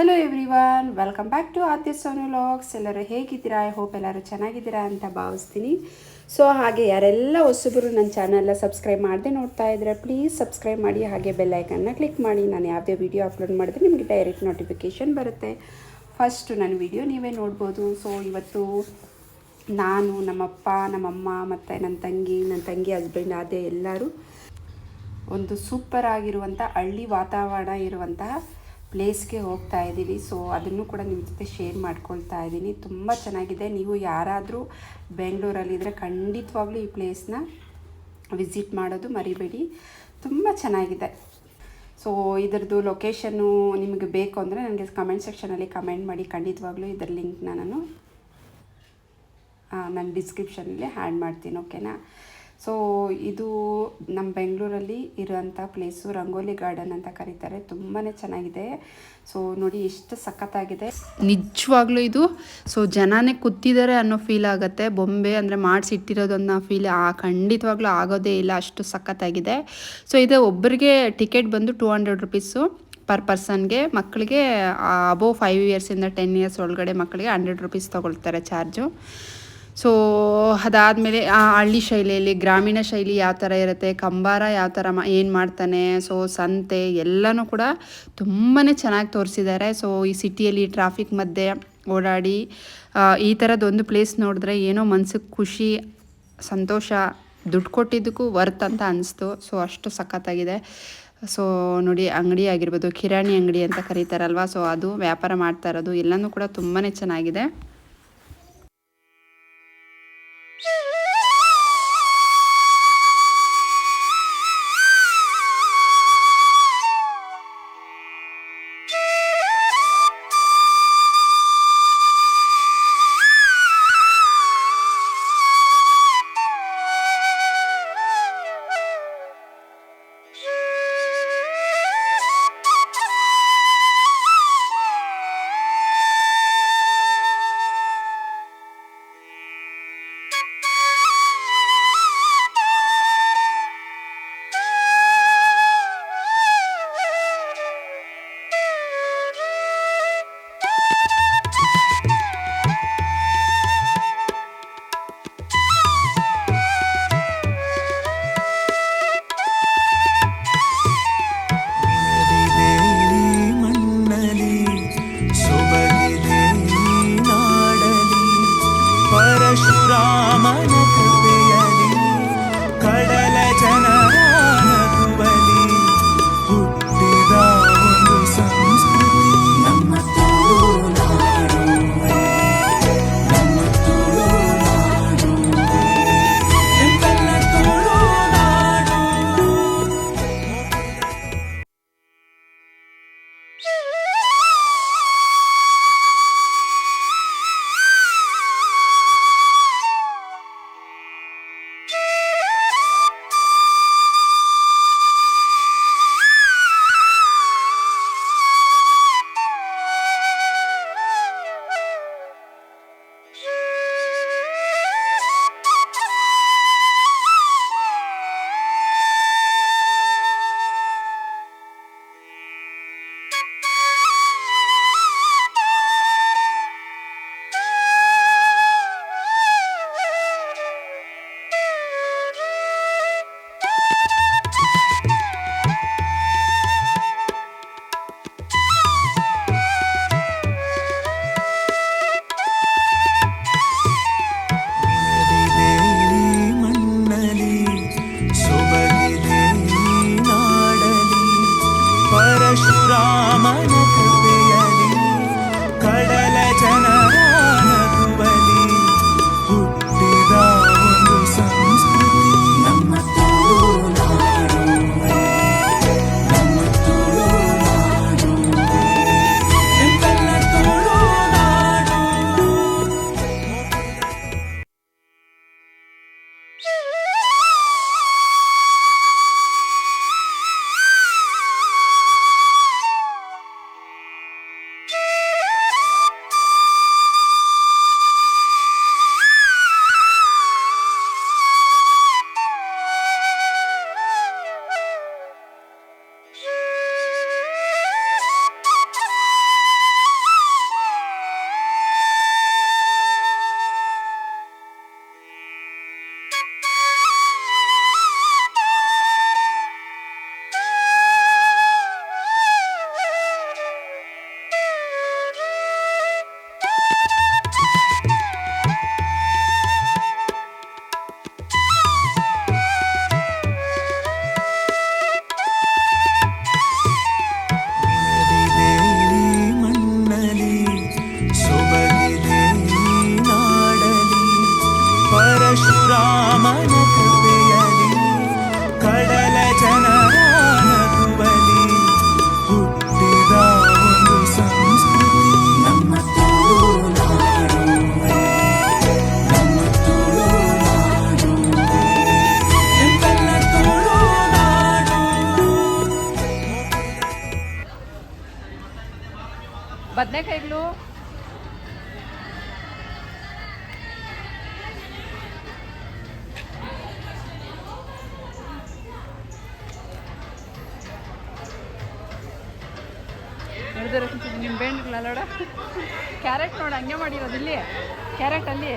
Hello everyone welcome back to Adya Sonu vlogs ಎಲ್ಲರೂ ಹೇಗಿದ್ದೀರಾ? I hope ಎಲ್ಲರೂ ಚೆನ್ನಾಗಿದ್ದೀರಾ ಅಂತ ಭಾವಿಸ್ತೀನಿ. ಸೊ ಹಾಗೆ ಯಾರೆಲ್ಲ ಹೊಸಬರು ನನ್ನ ಚಾನಲ್ನ ಸಬ್ಸ್ಕ್ರೈಬ್ ಮಾಡದೆ ನೋಡ್ತಾ ಇದ್ದರೆ ಪ್ಲೀಸ್ ಸಬ್ಸ್ಕ್ರೈಬ್ ಮಾಡಿ, ಹಾಗೆ ಬೆಲ್ಲೈಕನ್ನ ಕ್ಲಿಕ್ ಮಾಡಿ. ನಾನು ಯಾವುದೇ ವಿಡಿಯೋ ಅಪ್ಲೋಡ್ ಮಾಡಿದ್ರೆ ನಿಮಗೆ ಡೈರೆಕ್ಟ್ ನೋಟಿಫಿಕೇಷನ್ ಬರುತ್ತೆ. ಫಸ್ಟು ನನ್ನ ವಿಡಿಯೋ ನೀವೇ ನೋಡ್ಬೋದು. ಸೊ ಇವತ್ತು ನಾನು, ನಮ್ಮಪ್ಪ, ನಮ್ಮಮ್ಮ ಮತ್ತು ನನ್ನ ತಂಗಿ ನನ್ನ ತಂಗಿ ಹಸ್ಬೆಂಡ್ ಅದೇ ಎಲ್ಲರೂ ಒಂದು ಸೂಪರ್ ಆಗಿರುವಂಥ ಹಳ್ಳಿ ವಾತಾವರಣ ಇರುವಂತಹ ಪ್ಲೇಸ್ಗೆ ಹೋಗ್ತಾ ಇದ್ದೀವಿ. ಸೊ ಅದನ್ನು ಕೂಡ ನಿಮ್ಮ ಜೊತೆ ಶೇರ್ ಮಾಡ್ಕೊಳ್ತಾ ಇದ್ದೀನಿ. ತುಂಬ ಚೆನ್ನಾಗಿದೆ. ನೀವು ಯಾರಾದರೂ ಬೆಂಗಳೂರಲ್ಲಿದ್ದರೆ ಖಂಡಿತವಾಗ್ಲೂ ಈ ಪ್ಲೇಸ್ನ ವಿಸಿಟ್ ಮಾಡೋದು ಮರಿಬೇಡಿ. ತುಂಬ ಚೆನ್ನಾಗಿದೆ. ಸೊ ಇದರದ್ದು ಲೊಕೇಶನ್ನು ನಿಮಗೆ ಬೇಕು ಅಂದರೆ ನನಗೆ ಕಮೆಂಟ್ ಸೆಕ್ಷನಲ್ಲಿ ಕಮೆಂಟ್ ಮಾಡಿ. ಖಂಡಿತವಾಗ್ಲೂ ಇದರ ಲಿಂಕ್ನ ನಾನು ನಾನು ಡಿಸ್ಕ್ರಿಪ್ಷನಲ್ಲಿ ಹ್ಯಾಡ್ ಮಾಡ್ತೀನಿ ಓಕೆನಾ ಸೊ ಇದು ನಮ್ಮ ಬೆಂಗಳೂರಲ್ಲಿ ಇರೋಂಥ ಪ್ಲೇಸು ರಂಗೋಲಿ ಗಾರ್ಡನ್ ಅಂತ ಕರೀತಾರೆ. ತುಂಬಾ ಚೆನ್ನಾಗಿದೆ. ಸೊ ನೋಡಿ ಎಷ್ಟು ಸಖತ್ತಾಗಿದೆ. ನಿಜವಾಗ್ಲೂ ಇದು. ಸೊ ಜನನೇ ಕೂತಿದ್ದಾರೆ ಅನ್ನೋ ಫೀಲ್ ಆಗುತ್ತೆ. ಬೊಂಬೆ ಅಂದರೆ ಮಾಡಿಸಿಟ್ಟಿರೋದನ್ನ ಫೀಲ್ ಆ, ಖಂಡಿತವಾಗ್ಲೂ ಆಗೋದೇ ಇಲ್ಲ ಅಷ್ಟು ಸಖತ್ತಾಗಿದೆ. ಸೊ ಇದು ಒಬ್ಬರಿಗೆ ಟಿಕೆಟ್ ಬಂದು ಟೂ ಹಂಡ್ರೆಡ್ ರುಪೀಸು ಪರ್ ಪರ್ಸನ್ಗೆ ಮಕ್ಕಳಿಗೆ ಅಬೋವ್ ಫೈವ್ ಇಯರ್ಸಿಂದ ಟೆನ್ ಇಯರ್ಸ್ ಒಳಗಡೆ ಮಕ್ಕಳಿಗೆ ಹಂಡ್ರೆಡ್ ರುಪೀಸ್ ತೊಗೊಳ್ತಾರೆ ಚಾರ್ಜು ಸೊ ಅದಾದಮೇಲೆ ಆ ಹಳ್ಳಿ ಶೈಲಿಯಲ್ಲಿ, ಗ್ರಾಮೀಣ ಶೈಲಿ ಯಾವ ಥರ ಇರುತ್ತೆ, ಕಂಬಾರ ಯಾವ ಥರ ಮಾ, ಏನು ಮಾಡ್ತಾನೆ ಸೊ ಸಂತೆ ಎಲ್ಲನೂ ಕೂಡ ತುಂಬಾ ಚೆನ್ನಾಗಿ ತೋರಿಸಿದ್ದಾರೆ. ಸೊ ಈ ಸಿಟಿಯಲ್ಲಿ ಟ್ರಾಫಿಕ್ ಮಧ್ಯೆ ಓಡಾಡಿ ಈ ಥರದ್ದೊಂದು ಪ್ಲೇಸ್ ನೋಡಿದ್ರೆ ಏನೋ ಮನ್ಸಿಗೆ ಖುಷಿ, ಸಂತೋಷ, ದುಡ್ಡು ಕೊಟ್ಟಿದ್ದಕ್ಕೂ ವರ್ತ್ ಅಂತ ಅನಿಸ್ತು. ಸೊ ಅಷ್ಟು ಸಖತ್ತಾಗಿದೆ. ಸೊ ನೋಡಿ, ಅಂಗಡಿ ಆಗಿರ್ಬೋದು, ಕಿರಾಣಿ ಅಂಗಡಿ ಅಂತ ಕರೀತಾರಲ್ವ? ಸೊ ಅದು ವ್ಯಾಪಾರ ಮಾಡ್ತಾ ಇರೋದು, ಎಲ್ಲನೂ ಕೂಡ ತುಂಬಾ ಚೆನ್ನಾಗಿದೆ. ಪರಶುರಾಮನ ರಾಮನ ಕೃಪೆಯಲಿ ಕಡಲ ಜನರಾನಗುವಲಿ ಹುಟ್ಟಿದ ಒಂದು ಸಂಸ್ಕೃತಿ. ನಮ್ಮ ತುಳುನಾಡು ನಮ್ಮ ತುಳುನಾಡು ಎಂತೆಲ್ಲ ತುಳುನಾಡು ಬದನೆಕಾಯಿಗಳು ನೋಡಿದ್ರೆ ಬೇಂಡ್ಗಳಲ್ಲ ನೋಡ ಕ್ಯಾರೆಟ್ ನೋಡ, ಹಂಗೆ ಮಾಡಿರೋದು ಇಲ್ಲಿ. ಕ್ಯಾರೆಟ್ ಅಲ್ಲಿ.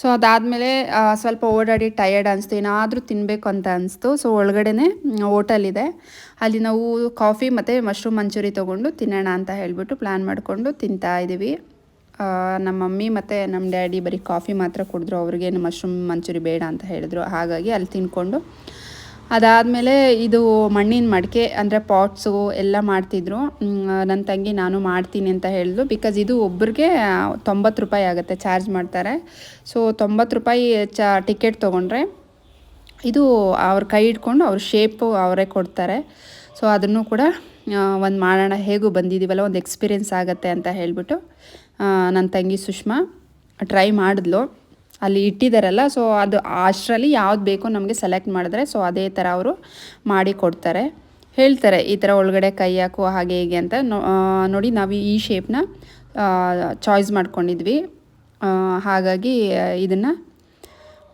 ಸೊ ಅದಾದಮೇಲೆ ಸ್ವಲ್ಪ ಓಡಾಡಿ ಟಯರ್ಡ್ ಅನಿಸ್ತು. ಏನಾದರೂ ತಿನ್ನಬೇಕು ಅಂತ ಅನಿಸ್ತು. ಸೊ ಒಳಗಡೆನೆ ಹೋಟೆಲ್ ಇದೆ. ಅಲ್ಲಿ ನಾವು ಕಾಫಿ ಮತ್ತು ಮಶ್ರೂಮ್ ಮಂಚೂರಿ ತೊಗೊಂಡು ತಿನ್ನೋಣ ಅಂತ ಹೇಳಿಬಿಟ್ಟು ಪ್ಲ್ಯಾನ್ ಮಾಡಿಕೊಂಡು ತಿಂತಾ ಇದ್ದೀವಿ ನಮ್ಮ ಮಮ್ಮಿ ಮತ್ತು ನಮ್ಮ ಡ್ಯಾಡಿ ಬರೀ ಕಾಫಿ ಮಾತ್ರ ಕುಡಿದ್ರು. ಅವ್ರಿಗೇನು ಮಶ್ರೂಮ್ ಮಂಚೂರಿ ಬೇಡ ಅಂತ ಹೇಳಿದ್ರು. ಹಾಗಾಗಿ ಅಲ್ಲಿ ತಿನ್ಕೊಂಡು ಅದಾದಮೇಲೆ ಇದು ಮಣ್ಣಿನ ಮಡಿಕೆ ಅಂದರೆ ಪಾಟ್ಸು ಎಲ್ಲ ಮಾಡ್ತಿದ್ರು. ನನ್ನ ತಂಗಿ ನಾನು ಮಾಡ್ತೀನಿ ಅಂತ ಹೇಳಿದ್ಲು. ಬಿಕಾಸ್ ಇದು ಒಬ್ಬರಿಗೆ ತೊಂಬತ್ತು ರೂಪಾಯಿ ಆಗುತ್ತೆ ಚಾರ್ಜ್ ಮಾಡ್ತಾರೆ. ಸೊ ತೊಂಬತ್ತು ರೂಪಾಯಿ ಚ ಟಿಕೆಟ್ ತೊಗೊಂಡ್ರೆ ಇದು ಅವ್ರ ಕೈ ಇಟ್ಕೊಂಡು ಅವ್ರ ಶೇಪು ಅವರೇ ಕೊಡ್ತಾರೆ. ಸೊ ಅದನ್ನು ಕೂಡ ಒಂದು ಮಾಡೋಣ, ಹೇಗೂ ಬಂದಿದ್ದೀವಲ್ಲ ಒಂದು ಎಕ್ಸ್ಪೀರಿಯೆನ್ಸ್ ಆಗುತ್ತೆ ಅಂತ ಹೇಳಿಬಿಟ್ಟು ನನ್ನ ತಂಗಿ ಸುಷ್ಮಾ, ಟ್ರೈ ಮಾಡಿದ್ಲು. ಅಲ್ಲಿ ಇಟ್ಟಿದ್ದಾರಲ್ಲ ಸೊ ಅದು ಅಷ್ಟರಲ್ಲಿ ಯಾವ್ದು ಬೇಕೋ ನಮಗೆ ಸೆಲೆಕ್ಟ್ ಮಾಡಿದ್ರೆ ಸೊ ಅದೇ ಥರ ಅವರು ಮಾಡಿ ಕೊಡ್ತಾರೆ. ಹೇಳ್ತಾರೆ, ಈ ಥರ ಒಳಗಡೆ ಕೈ ಹಾಕು ಹಾಗೆ ಹೀಗೆ ಅಂತ. ನೋಡಿ ನಾವು ಈ ಶೇಪ್ನ ಚಾಯ್ಸ್ ಮಾಡ್ಕೊಂಡಿದ್ವಿ. ಹಾಗಾಗಿ ಇದನ್ನು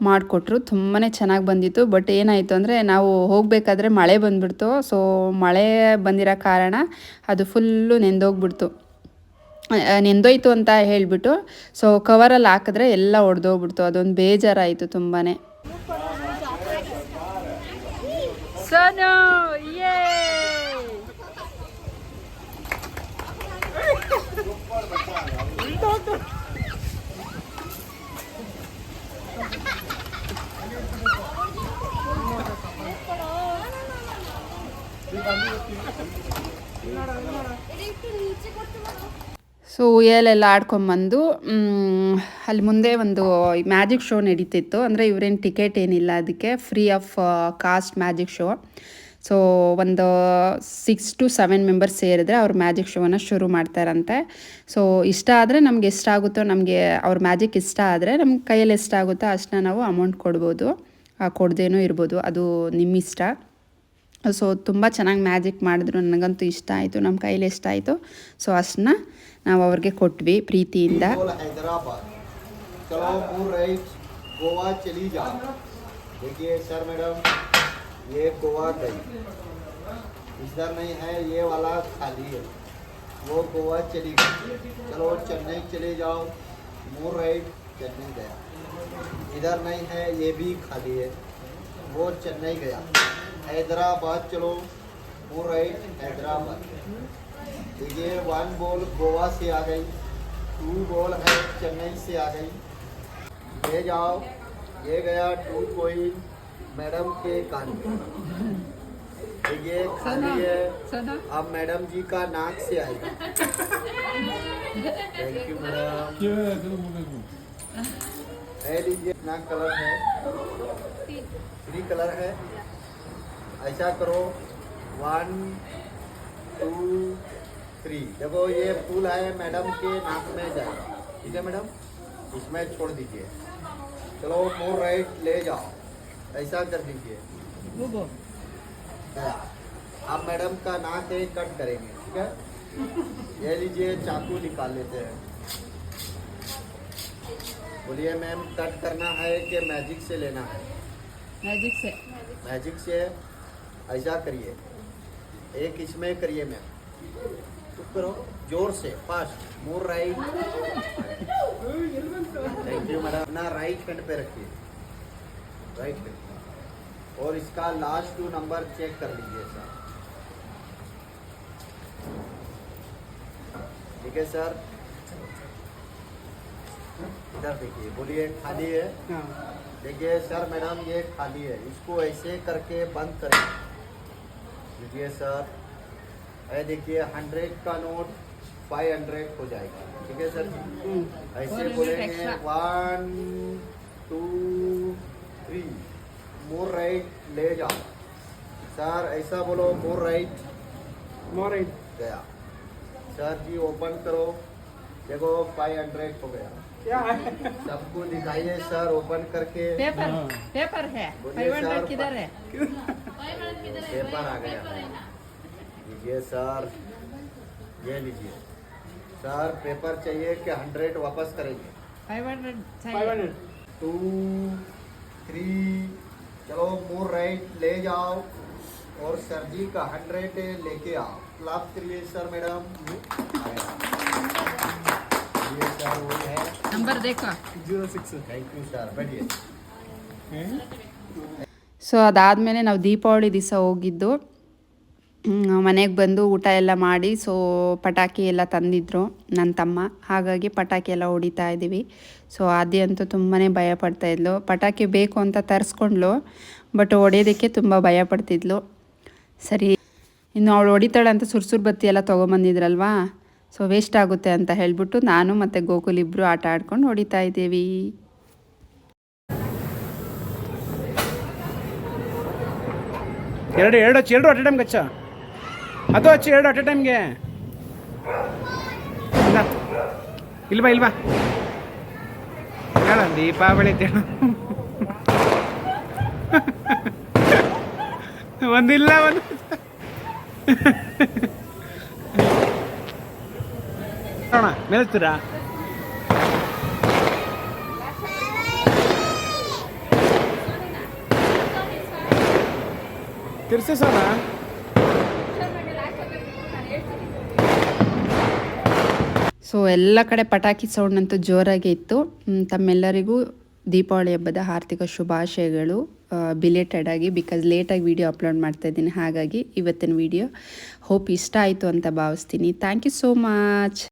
ಮಾಡಿಕೊಟ್ರು. ತುಂಬಾ ಚೆನ್ನಾಗಿ ಬಂದಿತ್ತು. ಬಟ್ ಏನಾಯಿತು ಅಂದರೆ, ನಾವು ಹೋಗಬೇಕಾದ್ರೆ ಮಳೆ ಬಂದುಬಿಡ್ತು. ಸೊ ಮಳೆ ಬಂದಿರೋ ಕಾರಣ ಅದು ಫುಲ್ಲು ನೆಂದೋಗ್ಬಿಡ್ತು. ನೆಂದೋಯ್ತು ಅಂತ ಹೇಳಿಬಿಟ್ಟು ಸೊ ಕವರಲ್ಲಿ ಹಾಕಿದ್ರೆ ಎಲ್ಲ ಒಡೆದೋಗ್ಬಿಡ್ತು. ಅದೊಂದು ಬೇಜಾರಾಯಿತು ತುಂಬಾ ಸೊ ಉಯ್ಯಲೆಲ್ಲ ಆಡ್ಕೊಂಬಂದು ಅಲ್ಲಿ ಮುಂದೆ ಒಂದು ಮ್ಯಾಜಿಕ್ ಶೋ ನಡೀತಿತ್ತು. ಅಂದರೆ ಇವ್ರೇನು ಟಿಕೆಟ್ ಏನಿಲ್ಲ, ಅದಕ್ಕೆ free of cost magic show. So ಒಂದು ಸಿಕ್ಸ್ ಟು ಸೆವೆನ್ ಮೆಂಬರ್ಸ್ ಸೇರಿದ್ರೆ ಅವ್ರ ಮ್ಯಾಜಿಕ್ ಶೋನ ಶುರು ಮಾಡ್ತಾರಂತೆ. ಸೊ ಇಷ್ಟ ಆದರೆ ನಮ್ಗೆ ಎಷ್ಟಾಗುತ್ತೋ ನಮಗೆ ಅವ್ರ ಮ್ಯಾಜಿಕ್ ಇಷ್ಟ ಆದರೆ ನಮ್ಮ ಕೈಯಲ್ಲಿ ಎಷ್ಟಾಗುತ್ತೋ ಅಷ್ಟನ್ನ ನಾವು ಅಮೌಂಟ್ ಕೊಡ್ಬೋದು. ಕೊಡ್ದೇನೂ ಇರ್ಬೋದು, ಅದು ನಿಮ್ಮ ಇಷ್ಟ ಸೊ ತುಂಬ ಚೆನ್ನಾಗಿ ಮ್ಯಾಜಿಕ್ ಮಾಡಿದ್ರು, ನನಗಂತೂ ಇಷ್ಟ ಆಯಿತು ನಮ್ಮ ಕೈಯಲ್ಲಿ ಇಷ್ಟ ಆಯಿತು, ಸೊ ಅಷ್ಟನ್ನ ನಾವು ಅವ್ರಿಗೆ ಕೊಟ್ವಿ ಪ್ರೀತಿಯಿಂದ बोल हैदराबाद चलो मूव राइट गोवा चली जाओ देखिए सर मैडम ये गोवा गई इधर नहीं है ये वाला खाली है वो गोवा चली गई चलो चेन्नई चले जाओ मूव राइट चेन्नई गया इधर नहीं है ये भी खाली है वो चेन्नई गया हैदराबाद चलो मूव राइट हैदराबाद देखिए वन बॉल गोवा से आ गई टू बॉल है चेन्नई से आ गई। ले जाओ ये गया टू कोइन मैडम के कान में देखिए खाली है अब मैडम जी का नाक से आएगा। थैंक यू मैडम है लीजिए अपना कलर है। थ्री कलर है। ऐसा करो वन टू थ्री देखो ये फूल है मैडम के नाक में जाए ठीक है मैडम? इसमें छोड़ दीजिए। चलो मोर राइट ले जाओ। ऐसा कर दीजिए। आप मैडम का नाक है कट करेंगे ठीक है? ये लीजिए चाकू निकाल लेते हैं। बोलिए मैम कट करना है कि मैजिक से लेना है? मैजिक से। मैजिक से। ऐसा करिए। एक इसमें करिए मैम। करो ज़ोर से fast more right thank you madam अपना राइट हैंड पे रखिए। राइट हैंड और इसका लास्ट टू नंबर चेक कर लीजिए सर ठीक है सर इधर देखिए बोलिए खाली है? देखिए सर मैडम ये खाली है। इसको ऐसे करके बंद करें। लीजिए सर ये देखिए हंड्रेड का नोट फाइव हंड्रेड हो जाएगा। ठीक है सर? ऐसे बोलेंगे one two three more right ले जाओ। सर ऐसा बोलो मोर राइट मोर राइट गया। सर जी ओपन करो। देखो फाइव हंड्रेड हो गया। सबको दिखाइए सर ओपन करके। पेपर पेपर हाँ। है। पेपर आ गया। लीजिए सर ये लीजिए सर पेपर चाहिए कि हंड्रेड वापस करेंगे five hundred five hundred two three चलो मोर राइट ले जाओ और सर जी का हंड्रेड लेके आओ क्लास करिए सर मैडम ये सर वो है नंबर देखो zero six thank you sir बैठिए ಸೊ ಅದಾದಮೇಲೆ ನಾವು ದೀಪಾವಳಿ ದಿವಸ ಹೋಗಿದ್ದು ಮನೆಗೆ ಬಂದು ಊಟ ಎಲ್ಲ ಮಾಡಿ ಸೊ ಪಟಾಕಿ ಎಲ್ಲ ತಂದಿದ್ರು ನನ್ನ ತಮ್ಮ. ಹಾಗಾಗಿ ಪಟಾಕಿ ಎಲ್ಲ ಹೊಡಿತಾ ಇದ್ದೀವಿ ಸೊ ಆದ್ಯ ಅಂತೂ ತುಂಬಾ ಭಯ ಪಡ್ತಾಯಿದ್ಲು ಪಟಾಕಿ ಬೇಕು ಅಂತ ತರಿಸ್ಕೊಂಡ್ಲು ಬಟ್ ಹೊಡೆಯೋದಕ್ಕೆ ತುಂಬ ಭಯ ಪಡ್ತಿದ್ಲು. ಸರಿ, ಇನ್ನು ಅವಳು ಹೊಡಿತಾಳೆ ಅಂತ ಸುರ್ಸುರು ಬತ್ತಿ ಎಲ್ಲ ತೊಗೊಂಬಂದಿದ್ರಲ್ವಾ? ಸೊ ವೇಸ್ಟ್ ಆಗುತ್ತೆ ಅಂತ ಹೇಳ್ಬಿಟ್ಟು ನಾನು ಮತ್ತು ಗೋಕುಲ್ ಇಬ್ಬರು ಆಟ ಆಡ್ಕೊಂಡು ಹೊಡಿತಾ ಇದ್ದೀವಿ. ಎರಡು ಎರಡು ಎರಡು ಅಟ್ ಹಚ್ಚ ಅದು ಹಚ್ಚಿ, ಎರಡು ಅಟ್ ಎ ಟೈಮ್ಗೆ. ಇಲ್ವಾ ಇಲ್ವಾ? ಹೇಳ ದೀಪಾವಳಿ ಅಂತ ಹೇಳು ಒಂದಿಲ್ಲ, ಒಂದು. ನೋಡೋಣ, ಮೇಲ್ತೀರಾ? ತಿರ್ಸಿ ಸೋಣ ಸೊ ಎಲ್ಲ ಕಡೆ ಪಟಾಕಿ ಸೌಂಡ್ ಅಂತೂ ಜೋರಾಗಿ ಇತ್ತು. ತಮ್ಮೆಲ್ಲರಿಗೂ ದೀಪಾವಳಿ ಹಬ್ಬದ ಆರ್ಥಿಕ ಶುಭಾಶಯಗಳು. ಬಿಲೇಟೆಡ್ ಆಗಿ ಬಿಕಾಸ್ ಲೇಟಾಗಿ ವಿಡಿಯೋ ಅಪ್ಲೋಡ್ ಮಾಡ್ತಾ ಇದ್ದೀನಿ. ಹಾಗಾಗಿ ಇವತ್ತಿನ ವಿಡಿಯೋ ಹೋಪ್ ಇಷ್ಟ ಆಯಿತು ಅಂತ ಭಾವಿಸ್ತೀನಿ. Thank you so much